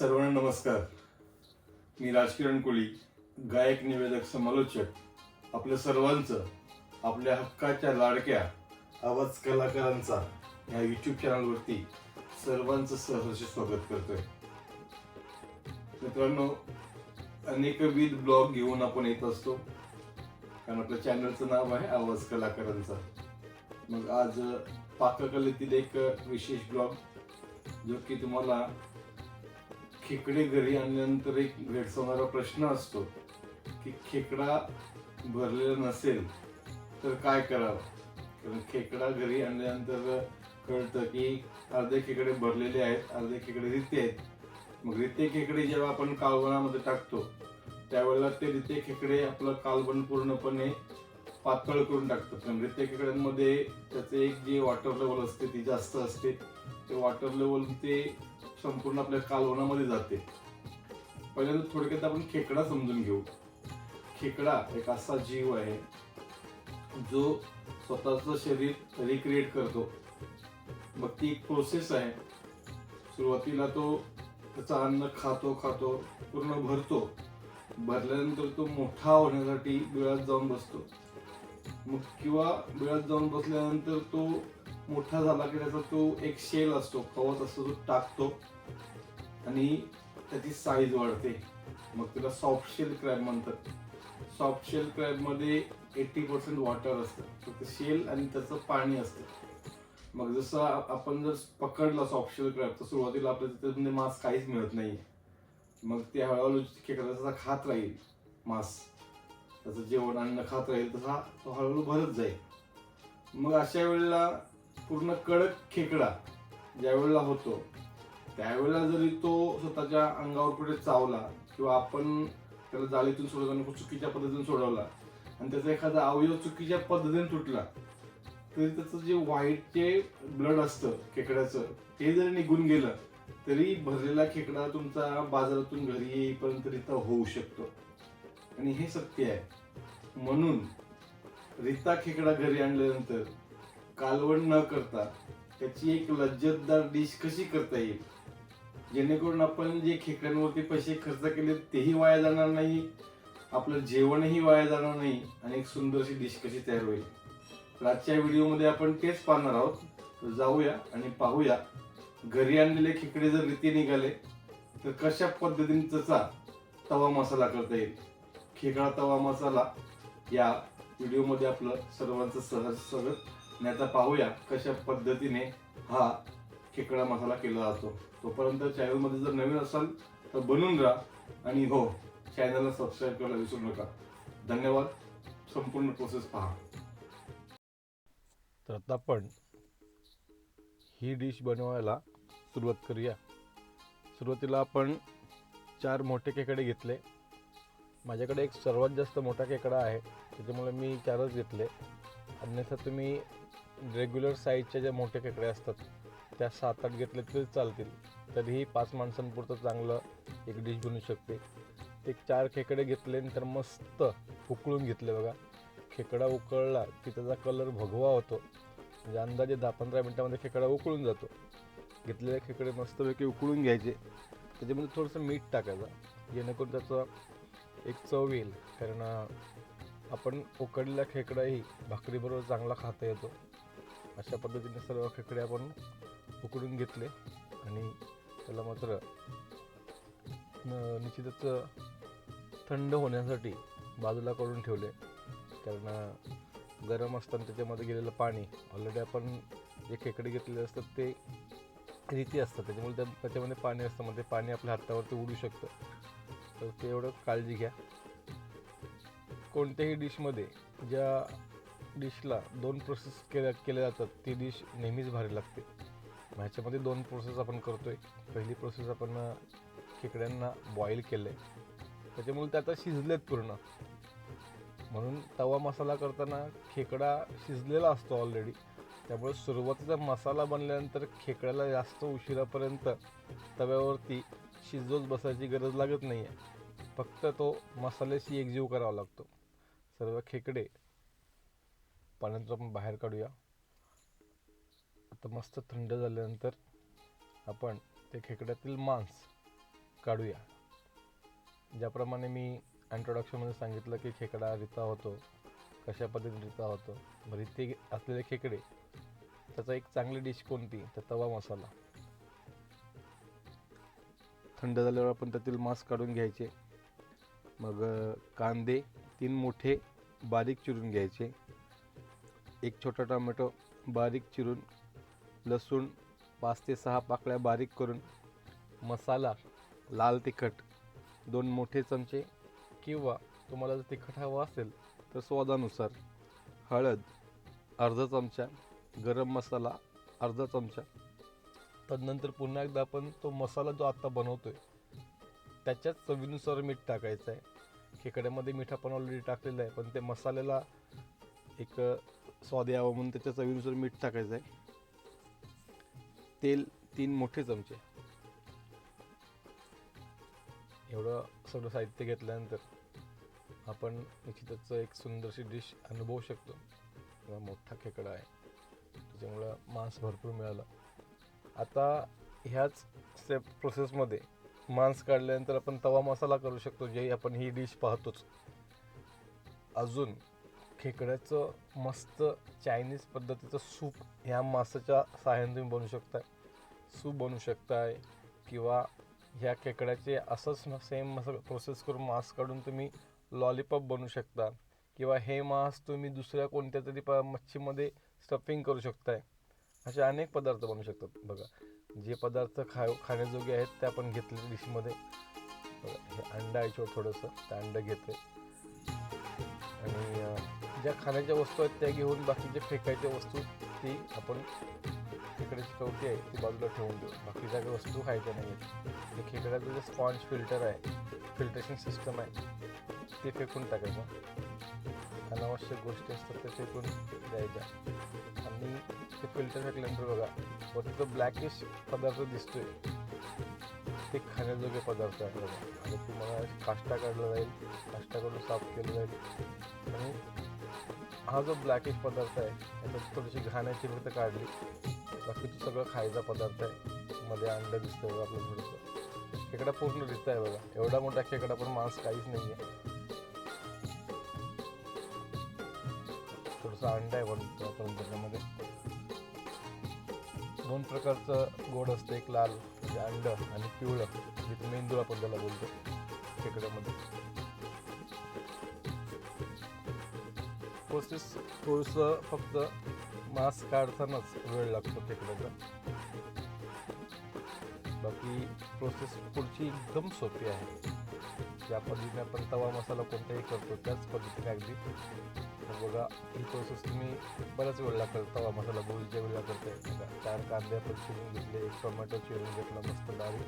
सर्वांना नमस्कार. मी राजकिरण कोळी गायक निवेदक समालोचक आपल्या सर्वांचं आपल्या हक्काच्या लाडक्या आवाज कलाकारांचा ह्या यूट्यूब चॅनलवरती सर्वांचं सहर्ष स्वागत करतोय. मित्रांनो अनेकविध ब्लॉग घेऊन आपण येत असतो. कारण आपल्या चॅनलचं नाव आहे आवाज कलाकारांचा. मग आज पाककलेतील एक विशेष ब्लॉग जो की तुम्हाला खेकडे घरी आणल्यानंतर एक भेडसावणारा प्रश्न असतो की खेकडा भरलेला नसेल तर काय करावं? कारण खेकडा घरी आणल्यानंतर कळतं की अर्धे खेकडे भरलेले आहेत अर्धे खेकडे रिते आहेत. मग रिते खेकडे जेव्हा आपण कालवणामध्ये टाकतो त्यावेळेला ते रिते खेकडे आपलं कालवण पूर्णपणे पातळ करून टाकतात. कारण रिते खेकड्यांमध्ये त्याचे एक जे वॉटर लेवल असते ती जास्त असते. ते वॉटर लेवल ते संपूर्ण आपल्या कालवणामध्ये जाते. पहिल्यांदा थोडक्यात आपण खेकडा समजून घेऊ. खेकडा एक असा जीव आहे जो स्वतःचं शरीर रिक्रिएट करतो. मग ती एक प्रोसेस आहे. सुरुवातीला तो त्याचं अन्न खातो खातो पूर्ण भरतो. भरल्यानंतर तो मोठा होण्यासाठी बिळात जाऊन बसतो. मग किंवा बिळात जाऊन बसल्यानंतर तो मोठा झाला की त्याचा तो एक शेल असतो कवच असतो तो टाकतो. आणि त्याची साईज वाढते. मग त्याला सॉफ्ट शेल क्रॅब म्हणतात. सॉफ्ट शेल क्रॅबमध्ये एट्टी पर्सेंट वॉटर असतं. फक्त शेल आणि त्याचं पाणी असतं. मग जसं आपण जर पकडला सॉफ्ट शेल क्रॅब तर सुरुवातीला आपल्या तिथे मास काहीच मिळत नाही मग ते हळूहळू खेकड्याचा खात राहील मांस. त्याचं जेवण अन्न खात राहील तसा तो हळूहळू भरत जाईल. मग अशा वेळेला पूर्ण कडक खेकडा ज्यावेळेला होतो त्यावेळेला जरी तो स्वतःच्या अंगावर कुठे चावला किंवा आपण त्याला जाळीतून सोडवताना खूप चुकीच्या पद्धतीने सोडवला आणि त्याचा एखादा अवयव चुकीच्या पद्धतीने तुटला तरी त्याचं जे व्हाईट जे ब्लड असतं खेकड्याचं ते जरी निघून गेलं तरी भरलेला खेकडा तुमचा बाजारातून घरी येईपर्यंत रिता होऊ शकतो. आणि हे सत्य आहे. म्हणून रिता खेकडा घरी आणल्यानंतर कालवण न करता त्याची एक लज्जतदार डिश कशी करता येईल? जेणेकरून आपण जे खेकड्यांवरती पैसे खर्च केले तेही वाया जाणार नाही आपलं जेवणही वाया जाणार नाही आणि एक सुंदरशी डिश कशी तयार होईल? तर आजच्या व्हिडिओमध्ये आपण तेच पाहणार आहोत. तर जाऊया आणि पाहूया. घरी आणलेले खेकडे जर रीती निघाले तर कशा पद्धतीने त्याचा तवा मसाला करता येईल? खेकडा तवा मसाला या व्हिडिओमध्ये आपलं सर्वांचं सहज स्वागत. आणि आता पाहूया कशा पद्धतीने हा खेकडा मसाला केला जातो. तोपर्यंत चॅनलमध्ये जर नवीन असाल तर बनून राहा आणि हो चॅनलला सबस्क्राईब करायला विसरू नका. धन्यवाद. संपूर्ण प्रोसेस पहा. तर आता आपण ही डिश बनवायला सुरुवात करूया. सुरुवातीला आपण चार मोठे खेकडे घेतले. माझ्याकडे एक सर्वात जास्त मोठा खेकडा आहे. त्याच्यामुळे मी चारच घेतले. अन्यथा तुम्ही रेग्युलर साईजच्या ज्या मोठ्या खेकड्या असतात त्या सात आठ घेतले तरी चालतील. तरीही पाच माणसांपुरतं चांगलं एक डिश बनू शकते. एक चार खेकडे घेतले तर मस्त उकळून घेतले बघा. खेकडा उकळला की त्याचा कलर भगवा होतो. म्हणजे अंदाजे दहा पंधरा मिनटामध्ये खेकडा उकळून जातो. घेतलेले खेकडे मस्तपैकी उकळून घ्यायचे. त्याच्यामध्ये थोडंसं मीठ टाकायचं. जेणेकरून त्याचं एक चव येईल. कारण आपण उकडलेला खेकडाही भाकरीबरोबर चांगला खाता येतो. अशा पद्धतीने सर्व खेकडे आपण उकडून घेतले आणि त्याला मात्र निश्चितच थंड होण्यासाठी बाजूला करून ठेवले. कारण गरम असताना त्याच्यामध्ये गेलेलं पाणी ऑलरेडी आपण जे खेकडे घेतलेले असतात ते रीती असतात. त्याच्यामुळे त्या त्याच्यामध्ये पाणी असतं मग ते पाणी आपल्या हातावरती उडू शकतं. तर ते एवढं काळजी घ्या. कोणत्याही डिशमध्ये ज्या डिशला दोन प्रोसेस केल्या केल्या जातात. ती डिश नेहमीच भारी लागते. मग ह्याच्यामध्ये दोन प्रोसेस आपण करतोय. पहिली प्रोसेस आपण खेकड्यांना बॉईल केलं आहे त्याच्यामुळे ते आता शिजलेत पूर्ण. म्हणून तवा मसाला करताना खेकडा शिजलेला असतो ऑलरेडी त्यामुळे सुरुवातीचा मसाला बनल्यानंतर खेकड्याला जास्त उशिरापर्यंत तव्यावरती शिजवत बसायची गरज लागत नाही आहे फक्त तो मसाल्याशी एकजीव करावा लागतो. सर्व खेकडे पाण्यातून आपण बाहेर काढूया. आता मस्त थंड झाल्यानंतर आपण ते खेकड्यातील मांस काढूया. ज्याप्रमाणे मी इंट्रोडक्शनमध्ये सांगितलं की खेकडा रिता होतो कशा पद्धतीने रिता होतो. मग रिते असलेले खेकडे त्याचा एक चांगली डिश कोणती? तर तवा मसाला. थंड झाल्यावर आपण त्यातील मांस काढून घ्यायचे. मग कांदे तीन मोठे बारीक चिरून घ्यायचे. एक छोटा टोमॅटो बारीक चिरून लसूण पाच ते सहा पाकळ्या बारीक करून मसाला लाल तिखट दोन मोठे चमचे किंवा तुम्हाला जर तिखट हवं असेल तर स्वादानुसार हळद अर्धा चमचा गरम मसाला अर्धा चमचा. तदनंतर पुन्हा एकदा आपण तो मसाला जो आत्ता बनवतो आहे त्याच्याच चवीनुसार मीठ टाकायचं आहे. खेकड्यामध्ये मीठ आपण ऑलरेडी टाकलेलं आहे पण ते मसाल्याला एक स्वाद यावं म्हणून त्याच्या चवीनुसार मीठ टाकायचं आहे. तेल तीन मोठे चमचे. एवढं सगळं साहित्य घेतल्यानंतर आपण निश्चितच एक सुंदरशी डिश अनुभवू शकतो. मोठा खेकडा आहे. त्याच्यामुळं मांस भरपूर मिळालं. आता ह्याच स्टेप प्रोसेसमध्ये मांस काढल्यानंतर आपण तवा मसाला करू शकतो जे आपण ही डिश पाहतोच. अजून खेकड्याचं मस्त चायनीज पद्धतीचं सूप ह्या मासाच्या सहाय्याने तुम्ही बनवू शकताय. सूप बनवू शकताय किंवा ह्या खेकड्याचे असंच सेम मसाला प्रोसेस करून मांस काढून तुम्ही लॉलीपॉप बनवू शकता किंवा हे मांस तुम्ही दुसऱ्या कोणत्या तरी प मच्छीमध्ये स्टफिंग करू शकताय. असे अनेक पदार्थ बनवू शकतात. बघा जे पदार्थ खा खाण्याजोगे आहेत ते आपण घेतले डिशमध्ये. बघा हे अंडा आहे थोडंसं ते अंडं घेते. आणि ज्या खाण्याच्या वस्तू आहेत त्या घेऊन बाकीच्या फेकायच्या वस्तू ती आपण खेकड्याची कवटी आहे ती बाजूला ठेवून देऊ. बाकीच्या काही वस्तू खायच्या नाही आहेत ते म्हणजे खेकड्याचं जे स्पॉन्ज फिल्टर आहे फिल्ट्रेशन सिस्टम आहे ते फेकून टाकायचं. अनावश्यक गोष्टी असतात ते फेकून द्यायच्या. आणि ते फिल्टर फेकल्यानंतर बघा वरती तो ब्लॅकिश पदार्थ दिसतोय ते खाण्याजोगे पदार्थ आहे बघा. आणि तुम्हाला काष्टा काढला जाईल काष्टा काढून साफ केलं जाईल. आणि हा जो ब्लॅकिश पदार्थ आहे याच्यात थोडीशी घाण्याची फक्त काढली. बाकी तो सगळं खायचा पदार्थ आहे. मध्ये अंड दिसतं बघा आपलं थोडंसं खेकडा पूर्ण दिसत आहे बघा. एवढा मोठा खेकडा पण मांस काहीच नाही आहे थोडंसं अंड आहे बनतो आपण त्याच्यामध्ये. दोन प्रकारचं गोड असतं. एक लाल म्हणजे अंड आणि पिवळं. जिथे मेंदूळ आपण त्याला बोलतो खेकड्यामध्ये. प्रोसेस थोडंसं फक्त मास काढतानाच वेळ लागतो तिकडं. बाकी प्रोसेस पुढची एकदम सोपी आहे. ज्या पद्धतीने आपण तवा मसाला कोणताही करतो त्याच पद्धतीने अगदी. बघा ही प्रोसेस तुम्ही बराच वेळ लागतात तवा मसाला बोलच्या वेळेला करताय बघा चार कांदे आपण चिरून घेतले एक टोमॅटो चिरून घेतला मस्त डाळी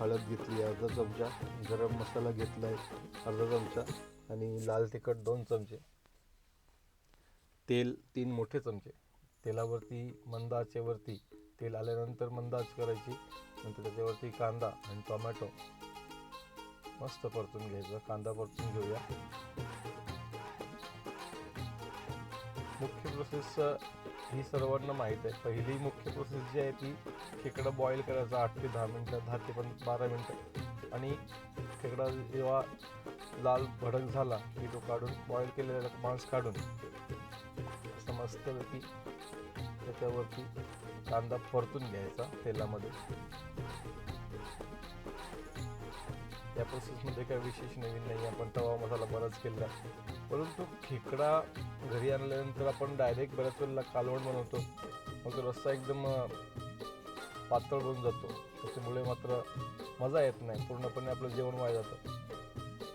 हळद घेतली अर्धा चमचा. गरम मसाला घेतला आहे अर्धा चमचा. आणि लाल तिखट दोन चमचे. तेल तीन मोठे चमचे. तेलावरती मंद आचेवरती तेल आल्यानंतर मंद आच करायची नंतर त्याच्यावरती कांदा आणि टोमॅटो. मस्त परतून घ्यायचा कांदा परतून घेऊया. मुख्य प्रोसेस ही सर्वांना माहीत आहे. पहिली मुख्य प्रोसेस जी आहे ती खेकडा बॉईल करायचा आठ ते दहा मिनटं दहा ते पण बारा मिनटं. आणि खेकडा जेव्हा लाल भडक झाला की तो काढून बॉईल केलेला मांस काढून असं की त्याच्यावरती कांदा परतून घ्यायचा तेलामध्ये. या प्रोसेसमध्ये काही विशेष नवीन नाही आपण तवा मसाला बराच केला परंतु खेकडा घरी आणल्यानंतर आपण डायरेक्ट बऱ्याच वेळेला कालवण बनवतो. मग तो रस्सा एकदम पातळ बनून जातो. त्याच्यामुळे मात्र मजा येत नाही पूर्णपणे आपलं जेवण वाया जातं.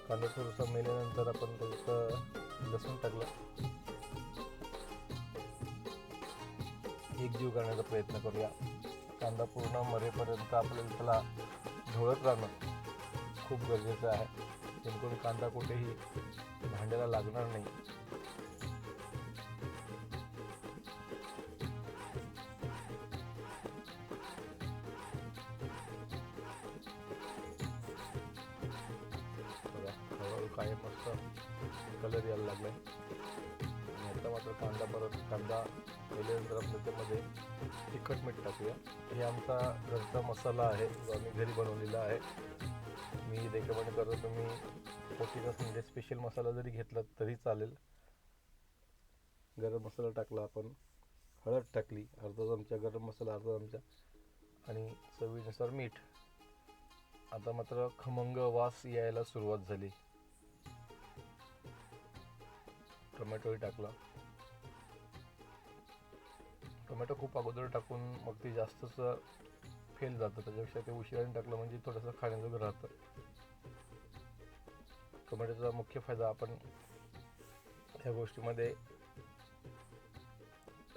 कांदा थोडंसं मेल्यानंतर आपण त्याचं लसूण टाकलं. एक जीव करण्याचा प्रयत्न करूया. कांदा पूर्ण मरेपर्यंत आपल्याला त्याला झोळत राहणं खूप गरजेचं आहे. जेणेकरून कांदा कुठेही भांड्याला लागणार नाही. काय मस्त. कलर यायला लागला आहे आता मात्र कांदा परत कांदा केल्यानंतर आपण त्याच्यामध्ये तिखट मीठ टाकूया. हे आमचा घरचा मसाला आहे जो आम्ही घरी बनवलेला आहे. मी रेकमेंड करतो तुम्ही पोटीनस म्हणजे स्पेशल मसाला जरी घेतला तरी चालेल. गरम मसाला टाकला आपण हळद टाकली अर्धा चमचा गरम मसाला अर्धा चमचा. आणि चवीनुसार मीठ. आता मात्र खमंग वास यायला सुरुवात झाली. टोमॅटोही टाकला. टोमॅटो खूप अगोदर टाकून मग ते जास्तच फेल जातं. त्याच्यापेक्षा ते उशिराने टाकलं म्हणजे थोडंसं खाण्याजोगं राहतं. टोमॅटोचा मुख्य फायदा आपण ह्या गोष्टीमध्ये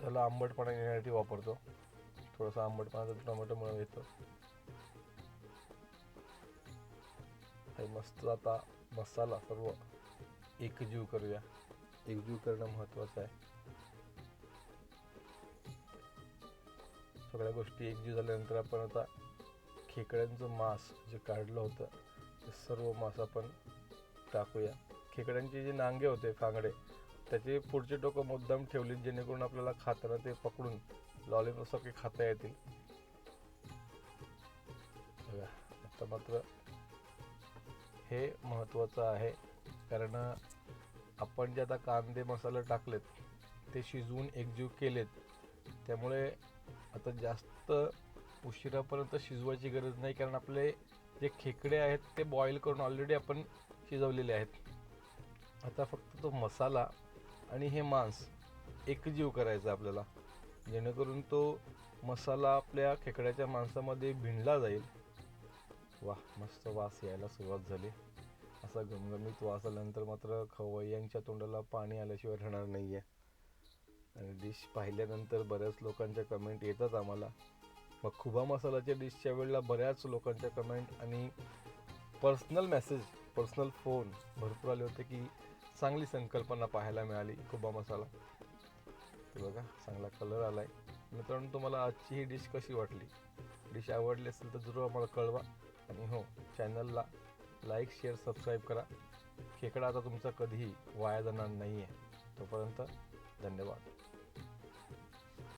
त्याला आंबटपणा येण्यासाठी वापरतो. थोडासा आंबटपणा टोमॅटोमुळे येतो. हे मस्त आता मसाला सर्व एकजीव करूया. एकजीव करणं महत्त्वाचं आहे. सगळ्या गोष्टी एकजीव झाल्यानंतर आपण आता खेकड्यांचं मांस जे काढलं होतं ते सर्व मांस आपण टाकूया. खेकड्यांचे जे नांगे होते फांगडे त्याचे पुढचे टोकं मुद्दाम ठेवले जेणेकरून आपल्याला खाताना ते पकडून लॉलीपॉप सगळे खाता येतील. बघा आता मात्र हे महत्त्वाचं आहे. कारण आपण जे आता कांदे मसाले टाकलेत ते शिजवून एकजीव केलेत त्यामुळे आता जास्त उशिरापर्यंत शिजवायची गरज नाही कारण आपले जे खेकडे आहेत ते बॉईल करून ऑलरेडी आपण शिजवलेले आहेत. आता फक्त तो मसाला आणि हे मांस एकजीव करायचा आपल्याला. जेणेकरून तो मसाला आपल्या खेकड्याच्या मांसामध्ये भिणला जाईल. वा मस्त वास यायला सुरुवात झाली. असा घमघमीत वास आल्यानंतर मात्र खवय्यांच्या तोंडाला पाणी आल्याशिवाय राहणार नाही आहे आणि डिश पाहिल्यानंतर बऱ्याच लोकांच्या कमेंट येतात आम्हाला. मग खुबा मसालाच्या डिशच्या वेळेला बऱ्याच लोकांच्या कमेंट आणि पर्सनल मेसेज पर्सनल फोन भरपूर आले होते की चांगली संकल्पना पाहायला मिळाली खुबा मसाला. ते बघा चांगला कलर आला आहे मित्रांनो तुम्हाला आजची ही डिश कशी वाटली? डिश आवडली असेल तर जरूर आम्हाला कळवा. आणि हो चॅनलला लाईक शेअर सबस्क्राईब करा. खेकडा आता तुमचा कधीही वाया जाणार नाही आहे तोपर्यंत धन्यवाद.